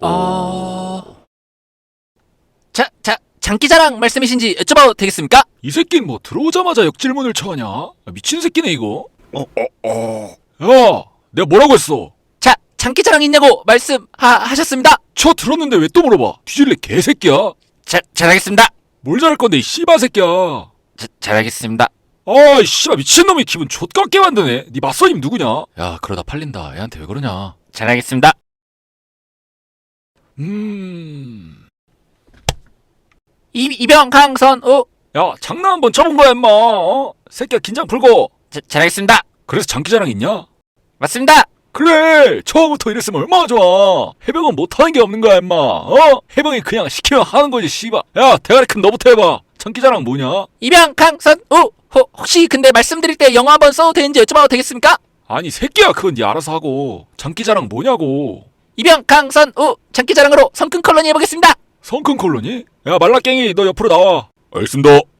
어... 자, 자, 장기자랑 말씀이신지 여쭤봐도 되겠습니까? 이 새끼는 뭐 들어오자마자 역질문을 쳐하냐? 아, 미친 새끼네 이거. 어, 어, 어. 야, 내가 뭐라고 했어? 자, 장기자랑 있냐고 말씀하셨습니다. 쳐 들었는데 왜 또 물어봐? 뒤질래 개새끼야. 자, 잘하겠습니다. 뭘 잘할 건데 이 씨바 새끼야. 자, 잘하겠습니다. 아, 이 씨발 미친놈이 기분 좆같게 만드네. 네 맞선임 누구냐? 야 그러다 팔린다 애한테 왜 그러냐 잘하겠습니다. 음. 이, 이병 강선우. 야, 장난 한번 쳐본 거야, 임마. 어? 새끼야 긴장 풀고. 자, 잘하겠습니다. 그래서 장기자랑 있냐? 맞습니다. 그래 처음부터 이랬으면 얼마나 좋아 해병은 못하는 게 없는 거야 임마 어? 해병이 그냥 시키면 하는 거지 씨발 야 대가리 큰 너부터 해봐 장기자랑 뭐냐? 이병 강선우. 호, 혹시 근데 말씀드릴 때 영어 한번 써도 되는지 여쭤봐도 되겠습니까? 아니 새끼야 그건 네 알아서 하고 장기자랑 뭐냐고 이병 강선 우. 장기 자랑으로 성큰 컬러니 해보겠습니다. 성큰 콜로니? 야 말라깽이 너 옆으로 나와 알겠습니다